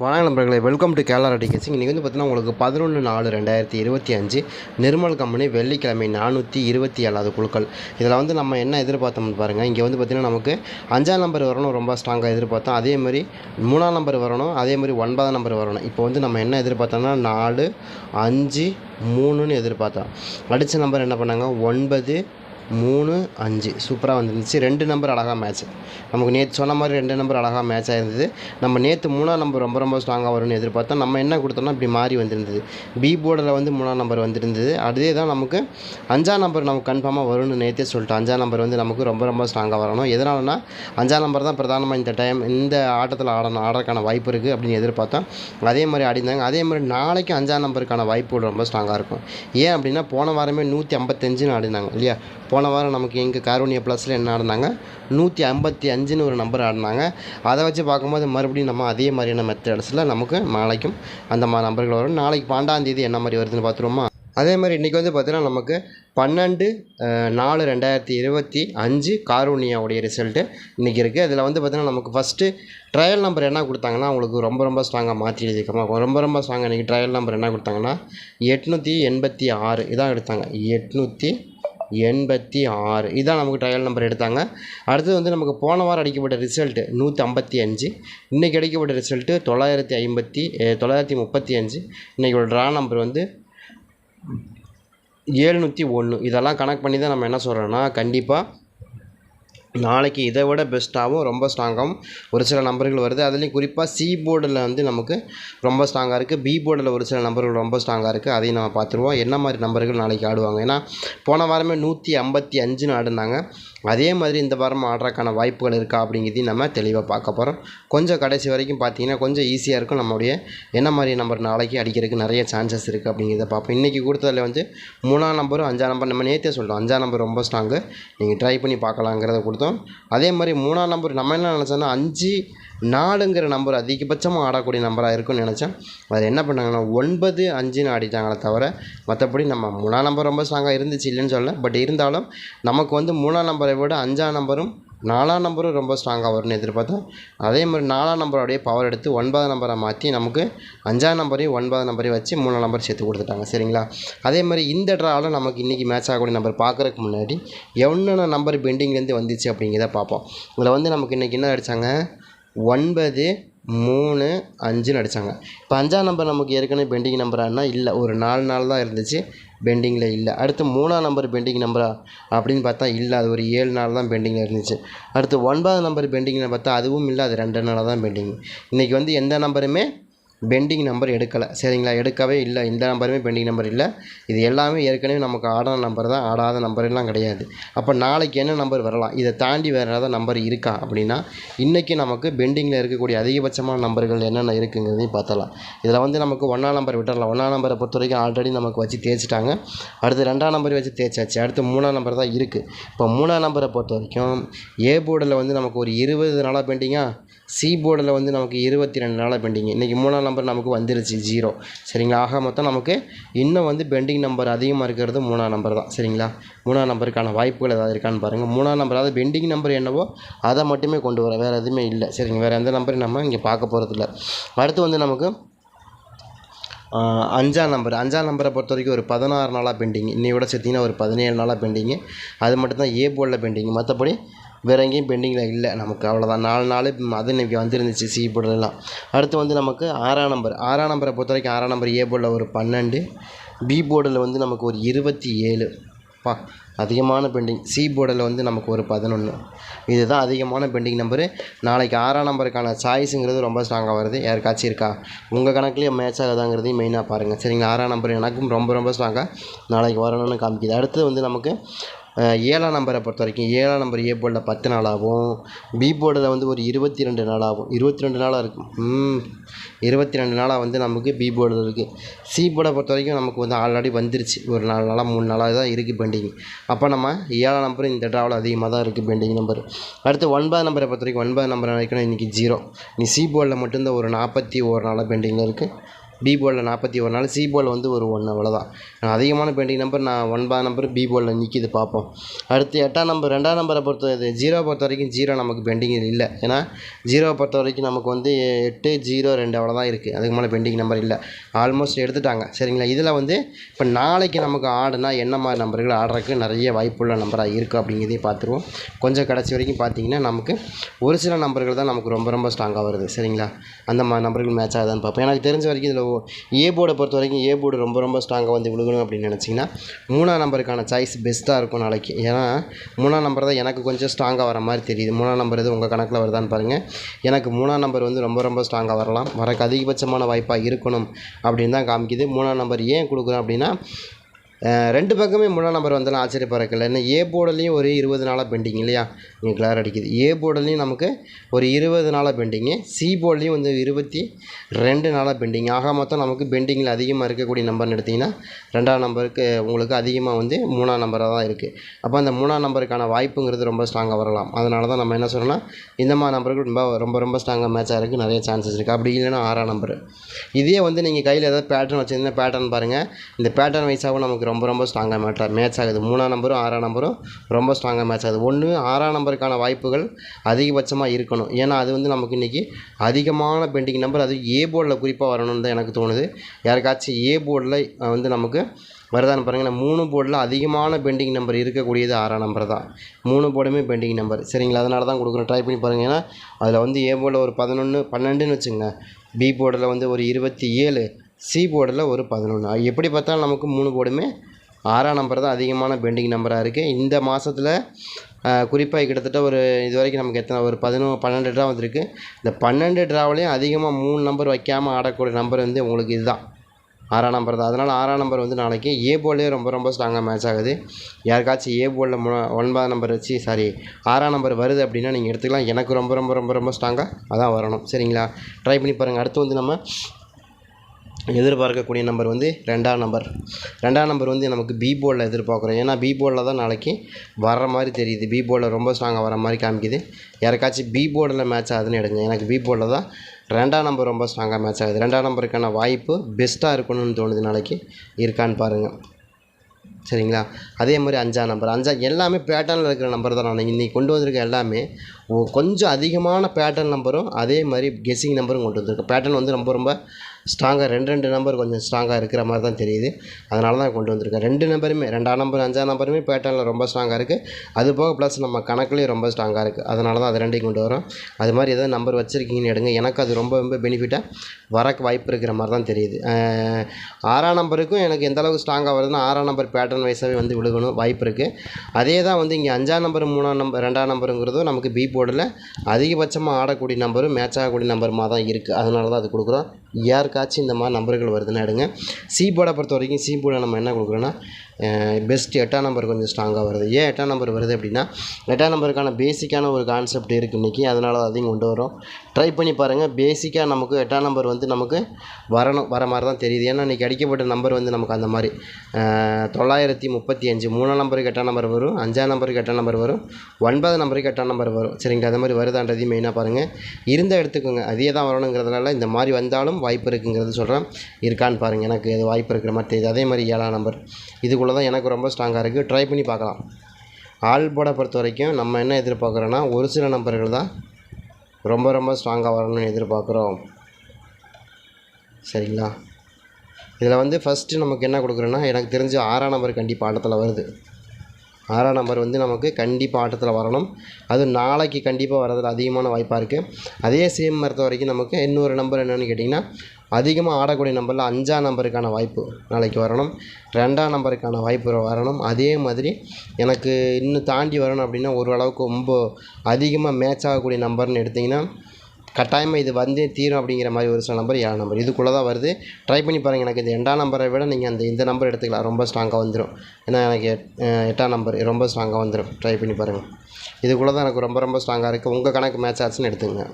வணக்கம் நண்பர்களே welcome to Kerala டிகேசிங் இன்றைக்கி வந்து பார்த்தீங்கன்னா உங்களுக்கு பதினொன்று நாலு ரெண்டாயிரத்தி இருபத்தி அஞ்சு நிர்மல் கம்பெனி வெள்ளிக்கிழமை நானூற்றி இருபத்தி ஏழாவது குழுக்கள். இதில் வந்து நம்ம என்ன எதிர்பார்த்தோம்னு பாருங்கள் இங்கே வந்து பார்த்திங்கன்னா நமக்கு அஞ்சாம் நம்பர் வரணும் ரொம்ப ஸ்ட்ராங்காக எதிர்பார்த்தோம். அதே மாதிரி மூணாம் நம்பர் வரணும் அதே மாதிரி ஒன்பதாம் நம்பர் வரணும். இப்போ வந்து நம்ம என்ன எதிர்பார்த்தோம்னா நாலு அஞ்சு மூணுன்னு எதிர்பார்த்தோம். அடித்த நம்பர் என்ன பண்ணாங்க? ஒன்பது மூணு அஞ்சு. சூப்பராக வந்துருந்துச்சு. ரெண்டு நம்பர் அழகாக மேட்ச் நமக்கு நேற்று சொன்ன மாதிரி ரெண்டு நம்பர் அழகாக மேட்ச் ஆயிருந்தது. நம்ம நேற்று மூணாம் நம்பர் ரொம்ப ரொம்ப ஸ்ட்ராங்காக வரும்னு எதிர்பார்த்தோம். நம்ம என்ன கொடுத்தோம்னா இப்படி மாறி வந்திருந்தது. பி போர்டில் வந்து மூணாம் நம்பர் வந்திருந்தது. அதே தான் நமக்கு அஞ்சாம் நம்பர் நமக்கு கன்ஃபார்மாக வரும்னு நேற்றே சொல்லிட்டோம். அஞ்சாம் நம்பர் வந்து நமக்கு ரொம்ப ரொம்ப ஸ்ட்ராங்காக வரணும். எதனாலனா அஞ்சாம் நம்பர் தான் பிரதானமாக இந்த டைம் இந்த ஆட்டத்தில் ஆடணும் ஆடுறதுக்கான வாய்ப்பு இருக்குது அப்படின்னு எதிர்பார்த்தோம். அதே மாதிரி ஆடிந்தாங்க அதே மாதிரி நாளைக்கு அஞ்சாம் நம்பருக்கான வாய்ப்புகள் ரொம்ப ஸ்ட்ராங்காக இருக்கும். ஏன் அப்படின்னா போன வாரமே நூற்றி ஐம்பத்தஞ்சுன்னு ஆடினாங்க இல்லையா? போன வாரம் நமக்கு எங்கள் காரோனியா ப்ளஸில் என்ன ஆடினாங்க? நூற்றி ஐம்பத்தி அஞ்சுன்னு ஒரு நம்பர் ஆடினாங்க. அதை வச்சு பார்க்கும்போது மறுபடியும் நம்ம அதே மாதிரியான மெத்தட்ஸில் நமக்கு நாளைக்கும் அந்த மாதிரி நம்பர்கள் வரும். நாளைக்கு பன்னெண்டாம் தேதி என்ன மாதிரி வருதுன்னு பார்த்துருவோமா? அதே மாதிரி இன்றைக்கி வந்து பார்த்திங்கன்னா நமக்கு பன்னெண்டு நாலு ரெண்டாயிரத்தி இருபத்தி அஞ்சு காரூனியாவுடைய ரிசல்ட்டு இன்றைக்கி இருக்குது அதில் வந்து பார்த்திங்கன்னா நமக்கு ஃபஸ்ட்டு ட்ரையல் நம்பர் என்ன கொடுத்தாங்கன்னா அவங்களுக்கு ரொம்ப ரொம்ப ஸ்ட்ராங்காக மாற்றி எழுதிக்கமா ரொம்ப ரொம்ப ஸ்ட்ராங்காக இன்றைக்கி ட்ரையல் நம்பர் என்ன கொடுத்தாங்கன்னா எட்நூற்றி எண்பத்தி ஆறு இதான் எடுத்தாங்க. எட்நூற்றி எண்பத்தி ஆறு. இதான் நமக்கு ட்ரையல் நம்பர் எடுத்தாங்க. அடுத்தது வந்து நமக்கு போன வாரம் அடிக்கப்பட்ட ரிசல்ட்டு நூற்றி ஐம்பத்தி அஞ்சு. இன்றைக்கி அடிக்கப்பட்ட ரிசல்ட்டு தொள்ளாயிரத்தி ஐம்பத்தி தொள்ளாயிரத்தி முப்பத்தி அஞ்சு. இன்றைக்கி ட்ரா நம்பர் வந்து ஏழ்நூற்றி ஒன்று இதெல்லாம் கணக்கு பண்ணி தான் நம்ம என்ன சொல்கிறோன்னா கண்டிப்பாக நாளைக்கு இதை விட பெஸ்ட்டாகவும் ரொம்ப ஸ்ட்ராங்காகவும் ஒரு சில நம்பர்கள் வருது. அதுலேயும் குறிப்பாக சி போர்டில் வந்து நமக்கு ரொம்ப ஸ்ட்ராங்காக இருக்குது பி போர்டில் ஒரு சில நம்பர்கள் ரொம்ப ஸ்ட்ராங்காக இருக்குது அதையும் நம்ம பார்த்துருவோம். என்ன மாதிரி நம்பர்கள் நாளைக்கு ஆடுவாங்க? ஏன்னா போன வாரமே நூற்றி ஐம்பத்தி அஞ்சுன்னு ஆடினாங்க அதே மாதிரி இந்த வாரம் ஆடுறதுக்கான வாய்ப்புகள் இருக்கா அப்படிங்கிறதையும் நம்ம தெளிவாக பார்க்க போகிறோம் கொஞ்சம் கடைசி வரைக்கும் பார்த்தீங்கன்னா கொஞ்சம் ஈஸியாக இருக்கும். நம்மளுடைய என்ன மாதிரி நம்பர் நாளைக்கு அடிக்கிறதுக்கு நிறைய சான்சஸ் இருக்குது அப்படிங்கிறத பார்ப்போம். இன்றைக்கி கொடுத்ததில் வந்து மூணாம் நம்பரும் அஞ்சாம் நம்பர் நம்ம நேற்றே சொல்லிட்டோம் அஞ்சாம் நம்பர் ரொம்ப ஸ்ட்ராங்கு நீங்கள் ட்ரை பண்ணி பார்க்கலாங்கிறத கொடுத்தோம். அதே மாதிரி மூணாம் நம்பர் நம்ம என்ன நினச்சோன்னா அஞ்சு நாலுங்கிற நம்பர் அதிகபட்சமாக ஆடக்கூடிய நம்பராக இருக்கும்னு நினச்சேன். அது என்ன பண்ணாங்கன்னா ஒன்பது அஞ்சுன்னு ஆடிட்டாங்களே தவிர மற்றபடி நம்ம மூணாம் நம்பர் ரொம்ப ஸ்ட்ராங்காக இருந்துச்சு இல்லைன்னு சொல்ல பட் இருந்தாலும் நமக்கு வந்து மூணாம் நம்பரை விட அஞ்சாம் நம்பரும் நாலாம் நம்பரும் ரொம்ப ஸ்ட்ராங்காக வரும்னு எதிர்பார்த்தோம் அதே மாதிரி நாலாம் நம்பரோடைய பவர் எடுத்து ஒன்பதாம் நம்பரை மாற்றி நமக்கு அஞ்சாம் நம்பரையும் ஒன்பதாம் நம்பரையும் வச்சு மூணாம் நம்பர் சேர்த்து கொடுத்துட்டாங்க. சரிங்களா? அதே மாதிரி இந்த ட்ராவில் நமக்கு இன்றைக்கி மேட்ச் ஆகக்கூடிய நம்பர் பார்க்குறதுக்கு முன்னாடி என்னென்ன நம்பர் பெண்டிங்லேருந்து வந்துச்சு அப்படிங்கிறத பார்ப்போம். இதில் வந்து நமக்கு இன்றைக்கி என்ன அடித்தாங்க ஒன்பது மூணு அஞ்சுன்னு அடித்தாங்க இப்போ அஞ்சாம் நம்பர் நமக்கு ஏற்கனவே பெண்டிங் நம்பரானா இல்லை. ஒரு நாலு நாள் தான் இருந்துச்சு பெண்டிங்கில் இல்லை. அடுத்து மூணாம் நம்பர் பெண்டிங் நம்பரா அப்படின்னு பார்த்தா இல்லை அது ஒரு ஏழு நாள் தான் பெண்டிங்கில் இருந்துச்சு. அடுத்து ஒன்பதாம் நம்பர் பெண்டிங்கில் பார்த்தா அதுவும் இல்லை அது ரெண்டு நாளாக தான் பெண்டிங் இன்றைக்கி வந்து எந்த நம்பருமே பெண்டிங் நம்பர் எடுக்கலை. சரிங்களா? எடுக்கவே இல்லை. இந்த நம்பருமே பெண்டிங் நம்பர் இல்லை. இது எல்லாமே ஏற்கனவே நமக்கு ஆடான நம்பர் தான். ஆடாத நம்பர்லாம் கிடையாது. அப்போ நாளைக்கு என்ன நம்பர் வரலாம்? இதை தாண்டி வேறு ஏதாவது நம்பர் இருக்கா அப்படின்னா இன்றைக்கி நமக்கு பெண்டிங்கில் இருக்கக்கூடிய அதிகபட்சமான நம்பர்கள் என்னென்ன இருக்குங்கிறதையும் பார்த்தலாம் இதில் வந்து நமக்கு ஒன்றாம் நம்பர் விட்டுறலாம். ஒன்றாம் நம்பரை பொறுத்த வரைக்கும் ஆல்ரெடி நமக்கு வச்சு தேய்ச்சிட்டாங்க. அடுத்து ரெண்டாம் நம்பர் வச்சு தேய்ச்சாச்சு. அடுத்து மூணாம் நம்பர் தான் இருக்குது இப்போ மூணாம் நம்பரை பொறுத்த வரைக்கும் ஏ போர்டில் வந்து நமக்கு ஒரு இருபது நாளாக பெண்டிங்காக சி போர்டில் வந்து நமக்கு இருபத்தி ரெண்டு நாளாக பெண்டிங் இன்றைக்கி மூணாம் நம்பர் நமக்கு வந்துருச்சு ஜீரோ சரிங்களா? ஆக மொத்தம் நமக்கு இன்னும் வந்து பெண்டிங் நம்பர் அதிகமாக இருக்கிறது மூணாம் நம்பர் தான். சரிங்களா? மூணாம் நம்பருக்கான வாய்ப்புகள் ஏதாவது இருக்கான்னு பாருங்கள் மூணாம் நம்பர் அதாவது பெண்டிங் நம்பர் என்னவோ அதை மட்டுமே கொண்டு வர வேறு எதுவுமே இல்லை. சரிங்க வேறு எந்த நம்பரையும் நம்ம இங்கே பார்க்க போகிறதில்ல அடுத்து வந்து நமக்கு அஞ்சாம் நம்பர் அஞ்சாம் நம்பரை பொறுத்த வரைக்கும் ஒரு பதினாறு நாளாக பெண்டிங் இன்னையோட சேர்த்திங்கன்னா ஒரு பதினேழு நாளாக பெண்டிங்கு அது மட்டும் தான் ஏ போர்டில் பெண்டிங் மற்றபடி வேறு எங்கேயும் பெண்டிங்கில் இல்லை. நமக்கு அவ்வளோதான் நாலு நாள் அது இன்னைக்கு வந்துருந்துச்சு சி போர்டுலாம் அடுத்து வந்து நமக்கு ஆறாம் நம்பர் ஆறாம் நம்பரை பொறுத்த வரைக்கும் ஆறாம் நம்பர் ஏ போர்டில் ஒரு பன்னெண்டு பி போர்டில் வந்து நமக்கு ஒரு இருபத்தி ஏழு. பா அதிகமான பெண்டிங் சி போர்டில் வந்து நமக்கு ஒரு பதினொன்று இதுதான் அதிகமான பெண்டிங் நம்பரு நாளைக்கு ஆறாம் நம்பருக்கான சாய்ஸுங்கிறது ரொம்ப ஸ்ட்ராங்காக வருது. யாருக்காச்சும் இருக்கா? உங்கள் கணக்குலேயே மேட்ச் ஆகுதாங்கிறதையும் மெயினாக பாருங்கள் சரிங்களா? ஆறாம் நம்பர் எனக்கும் ரொம்ப ரொம்ப ஸ்ட்ராங்காக நாளைக்கு வரணும்னு காமிக்குது. அடுத்து வந்து நமக்கு ஏழாம் நம்பரை பொறுத்த வரைக்கும் ஏழாம் நம்பர் ஏ போர்டில் பத்து நாளாகவும் பி போர்டில் வந்து ஒரு இருபத்தி ரெண்டு நாளாகும். இருபத்தி ரெண்டு நாளாக இருக்கும் ம். இருபத்தி ரெண்டு நாளாக வந்து நமக்கு பி போர்டில் இருக்குது சி போர்டை பொறுத்த வரைக்கும் நமக்கு வந்து ஆல்ரெடி வந்துருச்சு. ஒரு நாலு நாளாக மூணு நாளாக தான் இருக்குது பெண்டிங் அப்போ நம்ம ஏழாம் நம்பர் இந்த ட்ராவில் அதிகமாக தான் இருக்குது பெண்டிங் நம்பர் அடுத்து ஒன்பது நம்பரை பொறுத்த வரைக்கும் ஒன்பது நம்பர் வரைக்கும் இன்றைக்கி ஜீரோ நீ சி போர்டில் மட்டும்தான் ஒரு நாற்பத்தி ஒரு நாளாக பெண்டிங்கில் இருக்குது பி போர்டில் நாற்பத்தி ஒரு நாள் சி போர்டில் வந்து ஒரு ஒன்று அவ்வளோதான் அதிகமான பெண்டிங் நம்பர் நான் ஒன்பதாம் நம்பர் பி போர்டில் நிற்கிது பார்ப்போம். அடுத்து எட்டாம் நம்பர் ரெண்டாம் நம்பரை பொறுத்த இது ஜீரோ பொறுத்த வரைக்கும் ஜீரோ நமக்கு பெண்டிங் இல்லை. ஏன்னா ஜீரோவை பொறுத்த வரைக்கும் நமக்கு வந்து எட்டு ஜீரோ ரெண்டு அவ்வளோதான் இருக்குது அதுக்கு மேலே பெண்டிங் நம்பர் இல்லை. ஆல்மோஸ்ட் எடுத்துட்டாங்க. சரிங்களா? இதில் வந்து இப்போ நாளைக்கு நமக்கு ஆடுனா என்ன மாதிரி நம்பர்கள் ஆடுறதுக்கு நிறைய வாய்ப்புள்ள நம்பராக இருக்குது அப்படிங்கிறதே பார்த்துருவோம். கொஞ்சம் கடைசி வரைக்கும் பார்த்தீங்கன்னா நமக்கு ஒரு சில நம்பர்கள் தான் நமக்கு ரொம்ப ரொம்ப ஸ்ட்ராங்காக வருது. சரிங்களா? அந்த மாதிரி நம்பர்கள் மேட்ச் ஆகுதான்னு பார்ப்போம். எனக்கு தெரிஞ்ச வரைக்கும் இதில் ஏ போர்டை பொறுத்த வரைக்கும் ஏ போர்டு ரொம்ப ரொம்ப ஸ்ட்ராங்காக வந்து விழுகணும் அப்படின்னு நினச்சிங்கன்னா மூணாம் நம்பருக்கான சாய்ஸ் பெஸ்ட்டாக இருக்கும் நாளைக்கு. ஏன்னா மூணாம் நம்பர் தான் எனக்கு கொஞ்சம் ஸ்ட்ராங்காக வர மாதிரி தெரியுது. மூணாம் நம்பர் எது உங்கள் கணக்கில் வருதான்னு பாருங்கள் எனக்கு மூணாம் நம்பர் வந்து ரொம்ப ரொம்ப ஸ்ட்ராங்காக வரலாம். வரக்கு அதிகபட்சமான வாய்ப்பாக இருக்கணும் அப்படின்னு தான் காமிக்குது. மூணாம் நம்பர் ஏன் கொடுக்குறோம் அப்படின்னா ரெண்டு பக்கமே மூணாம் நம்பர் வந்தாலும் ஆச்சரியப்படக்கல ஏன்னா ஏ போர்டுலேயும் ஒரு இருபது நாளாக பெண்டிங் இல்லையா? இங்கே கிளார் அடிக்குது. ஏ போர்டுலேயும் நமக்கு ஒரு இருபது நாளாக பெண்டிங்கு சி போர்டுலேயும் வந்து இருபத்தி ரெண்டு நாளாக பெண்டிங் ஆக மொத்தம் நமக்கு பெண்டிங்கில் அதிகமாக இருக்கக்கூடிய நம்பர்னு எடுத்திங்கன்னா ரெண்டாம் நம்பருக்கு உங்களுக்கு அதிகமாக வந்து மூணாம் நம்பராக தான் இருக்குது அப்போ அந்த மூணாம் நம்பருக்கான வாய்ப்புங்கிறது ரொம்ப ஸ்ட்ராங்காக வரலாம். அதனால தான் நம்ம என்ன சொல்லணும்னா இந்த மாதிரி நம்பருக்கு ரொம்ப ரொம்ப ரொம்ப ஸ்ட்ராங்காக மேட்ச் இருக்குது நிறைய சான்சஸ் இருக்குது அப்படி இல்லைன்னா ஆறாம் நம்பர் இதே வந்து நீங்கள் கையில் ஏதாவது பேட்டர்ன் வச்சுருந்தீங்கன்னா பேட்டர்ன் பாருங்கள் இந்த பேட்டர்ன் வைஸாகவும் நமக்கு ரொம்ப ரொம்ப ஸ்ட்ராங்காக மேட்ச் மேட்ச் ஆகுது. மூணாம் நம்பரும் ஆறாம் நம்பரும் ரொம்ப ஸ்ட்ராங்காக மேட்ச் ஆகுது. ஒன்று ஆறாம் நம்பருக்கான வாய்ப்புகள் அதிகபட்சமாக இருக்கணும். ஏன்னா அது வந்து நமக்கு இன்றைக்கி அதிகமான பெண்டிங் நம்பர் அது ஏ போர்டில் குறிப்பாக வரணும்னு தான் எனக்கு தோணுது. யாருக்காச்சும் ஏ போர்டில் வந்து நமக்கு வருதான்னு பாருங்கள் மூணு போர்டில் அதிகமான பெண்டிங் நம்பர் இருக்கக்கூடியது ஆறாம் நம்பர் தான். மூணு போர்டுமே பெண்டிங் நம்பர் சரிங்களா? அதனால தான் கொடுக்குறோம் ட்ரை பண்ணி பாருங்கள் ஏன்னா அதில் வந்து ஏ போர்டில் ஒரு பதினொன்று பன்னெண்டுன்னு வச்சுங்க பி போர்டில் வந்து ஒரு இருபத்தி ஏழு சி போர்டில் ஒரு பதினொன்று எப்படி பார்த்தாலும் நமக்கு மூணு போர்டுமே ஆறாம் நம்பர் தான் அதிகமான பெண்டிங் நம்பராக இருக்குது இந்த மாதத்தில் குறிப்பாக கிட்டத்தட்ட ஒரு இது வரைக்கும் நமக்கு எத்தனை ஒரு பதினோ பன்னெண்டு ட்ரா வந்திருக்கு. இந்த பன்னெண்டு ட்ராவிலையும் அதிகமாக மூணு நம்பர் வைக்காமல் ஆடக்கூடிய நம்பர் வந்து உங்களுக்கு இதுதான். ஆறாம் நம்பர் தான். அதனால் ஆறாம் நம்பர் வந்து நாளைக்கு ஏ போர்ட்லேயே ரொம்ப ரொம்ப ஸ்ட்ராங்காக மேட்ச் ஆகுது. யாருக்காச்சும் ஏ போர்டில் மூணு ஒன்பதாம் நம்பர் வச்சு சாரி ஆறாம் நம்பர் வருது அப்படின்னா நீங்கள் எடுத்துக்கலாம். எனக்கு ரொம்ப ரொம்ப ரொம்ப ரொம்ப ஸ்ட்ராங்காக அதான் வரணும். சரிங்களா? ட்ரை பண்ணி பாருங்கள் அடுத்து வந்து நம்ம எதிர்பார்க்கக்கூடிய நம்பர் வந்து ரெண்டாம் நம்பர். ரெண்டாம் நம்பர் வந்து நமக்கு பி போர்டில் எதிர்பார்க்குறோம். ஏன்னா பி போர்டில் தான் நாளைக்கு வர்ற மாதிரி தெரியுது. பி போர்டில் ரொம்ப ஸ்ட்ராங்காக வர மாதிரி காமிக்குது. யாருக்காச்சும் பி போர்டில் மேட்ச் ஆகுதுன்னு எடுங்க. எனக்கு பி போர்டில் தான் ரெண்டாம் நம்பர் ரொம்ப ஸ்ட்ராங்காக மேட்ச் ஆகுது. ரெண்டாம் நம்பருக்கான வாய்ப்பு பெஸ்ட்டாக இருக்கணும்னு தோணுது நாளைக்கு. இருக்கான்னு பாருங்கள் சரிங்களா? அதே மாதிரி அஞ்சாம் நம்பர் அஞ்சா எல்லாமே பேட்டர்னில் இருக்கிற நம்பர் தான். நான் இன்றைக்கி கொண்டு வந்திருக்க எல்லாமே கொஞ்சம் அதிகமான பேட்டர்ன் நம்பரும் அதே மாதிரி கெஸ்ஸிங் நம்பரும் கொண்டு வந்திருக்கேன் பேட்டர்ன் வந்து ரொம்ப ரொம்ப ஸ்ட்ராங்காக ரெண்டு ரெண்டு நம்பர் கொஞ்சம் ஸ்ட்ராங்காக இருக்கிற மாதிரி தான் தெரியுது. அதனால தான் கொண்டு வந்திருக்கேன். ரெண்டு நம்பருமே ரெண்டாம் நம்பர் அஞ்சாம் நம்பருமே பேட்டர்னில் ரொம்ப ஸ்ட்ராங்காக இருக்குது அது போக ப்ளஸ் நம்ம கணக்குலேயும் ரொம்ப ஸ்ட்ராங்காக இருக்குது அதனால தான் அது ரெண்டையும் கொண்டு வரோம். அது மாதிரி ஏதாவது நம்பர் வச்சுருக்கீங்கன்னு எடுங்க. எனக்கு அது ரொம்ப ரொம்ப பெனிஃபிட்டாக வரக்கு வாய்ப்பு இருக்கிற மாதிரி தான் தெரியுது. ஆறாம் நம்பருக்கும் எனக்கு எந்த அளவுக்கு ஸ்ட்ராங்காக வருதுன்னா ஆறாம் நம்பர் பேட்டர்ன் வைஸாகவே வந்து விழுகணும் வாய்ப்பு இருக்குது அதே தான் வந்து இங்கே அஞ்சாம் நம்பர் மூணாம் நம்பர் ரெண்டாம் நம்பருங்கிறதும் நமக்கு பி போர்டில் அதிகபட்சமாக ஆடக்கூடிய நம்பரும் மேட்ச் ஆகக்கூடிய நம்பருமாக தான் இருக்குது அதனால தான் அது கொடுக்குறோம். யாருக்காச்சும் இந்த மாதிரி நம்பர்கள் வருதுன்னா எடுங்க. சி போர்டை பொறுத்த வரைக்கும் சி போர்டை நம்ம என்ன கொடுக்குறோன்னா பெஸ்ட் எட்டாம் நம்பர் கொஞ்சம் ஸ்ட்ராங்காக வருது. ஏன் எட்டாம் நம்பர் வருது அப்படின்னா எட்டாம் நம்பருக்கான பேசிக்கான ஒரு கான்செப்ட் இருக்குது இன்றைக்கி அதனால் அதையும் கொண்டு வரோம் ட்ரை பண்ணி பாருங்கள் பேசிக்காக நமக்கு எட்டாம் நம்பர் வந்து நமக்கு வரணும். வர மாதிரி தான் தெரியுது. ஏன்னா இன்றைக்கி அடிக்கப்பட்ட நம்பர் வந்து நமக்கு அந்த மாதிரி. தொள்ளாயிரத்தி முப்பத்தி அஞ்சு மூணாம் நம்பருக்கு எட்டாம் நம்பர் வரும். அஞ்சாம் நம்பருக்கு எட்டாம் நம்பர் வரும். ஒன்பது நம்பருக்கு எட்டாம் நம்பர் வரும். சரிங்களா அது மாதிரி வருதான்றதையும் மெயினாக பாருங்கள் இருந்தால் எடுத்துக்கோங்க. அதே தான் வரணுங்கிறதுனால இந்த மாதிரி வந்தாலும் வாய்ப்பு இருக்குங்கிறது சொல்கிறேன் இருக்கான்னு பாருங்கள் எனக்கு அது வாய்ப்பு இருக்கிற மாதிரி தெரியுது. அதே மாதிரி ஏழாம் நம்பர் இதுக்குள்ளே தான் எனக்கு ரொம்ப ஸ்ட்ராங்காக இருக்குது ட்ரை பண்ணி பார்க்கலாம். ஆள் போட பொறுத்த வரைக்கும் நம்ம என்ன எதிர்பார்க்குறோன்னா ஒரு சில நம்பர்கள் தான் ரொம்ப ரொம்ப ஸ்ட்ராங்காக வரணும்னு எதிர்பார்க்குறோம். சரிங்களா? இதில் வந்து ஃபஸ்ட்டு நமக்கு என்ன கொடுக்குறோன்னா எனக்கு தெரிஞ்ச ஆறாம் நம்பர் கண்டிப்பாக ஆட்டத்தில் வருது. ஆறாம் நம்பர் வந்து நமக்கு கண்டிப்பாக ஆட்டத்தில் வரணும். அது நாளைக்கு கண்டிப்பாக வரதில் அதிகமான வாய்ப்பாக இருக்குது அதே சேம் மரத்த வரைக்கும் நமக்கு இன்னொரு நம்பர் என்னென்னு கேட்டிங்கன்னா அதிகமாக ஆடக்கூடிய நம்பரில் அஞ்சாம் நம்பருக்கான வாய்ப்பு நாளைக்கு வரணும். ரெண்டாம் நம்பருக்கான வாய்ப்பு வரணும். அதே மாதிரி எனக்கு இன்னும் தாண்டி வரணும் அப்படின்னா ஓரளவுக்கு ரொம்ப அதிகமாக மேட்ச் ஆகக்கூடிய நம்பர்னு எடுத்திங்கன்னா கட்டாயமாக இது வந்தே தீரும் அப்படிங்கிற மாதிரி ஒரு சில நம்பர் ஏழு நம்பர். இதுக்குள்ளே தான் வருது. ட்ரை பண்ணி பாருங்கள் எனக்கு இந்த எட்டாம் நம்பரை விட நீங்கள் அந்த இந்த நம்பர் எடுத்துக்கலாம். ரொம்ப ஸ்ட்ராங்காக வந்துடும் ஏன்னா எனக்கு எட்டாம் நம்பர் ரொம்ப ஸ்ட்ராங்காக வந்துடும் ட்ரை பண்ணி பாருங்கள் இதுக்குள்ளே தான் எனக்கு ரொம்ப ரொம்ப ஸ்ட்ராங்காக இருக்குது உங்கள் கணக்கு மேட்ச் ஆச்சுன்னு எடுத்துங்க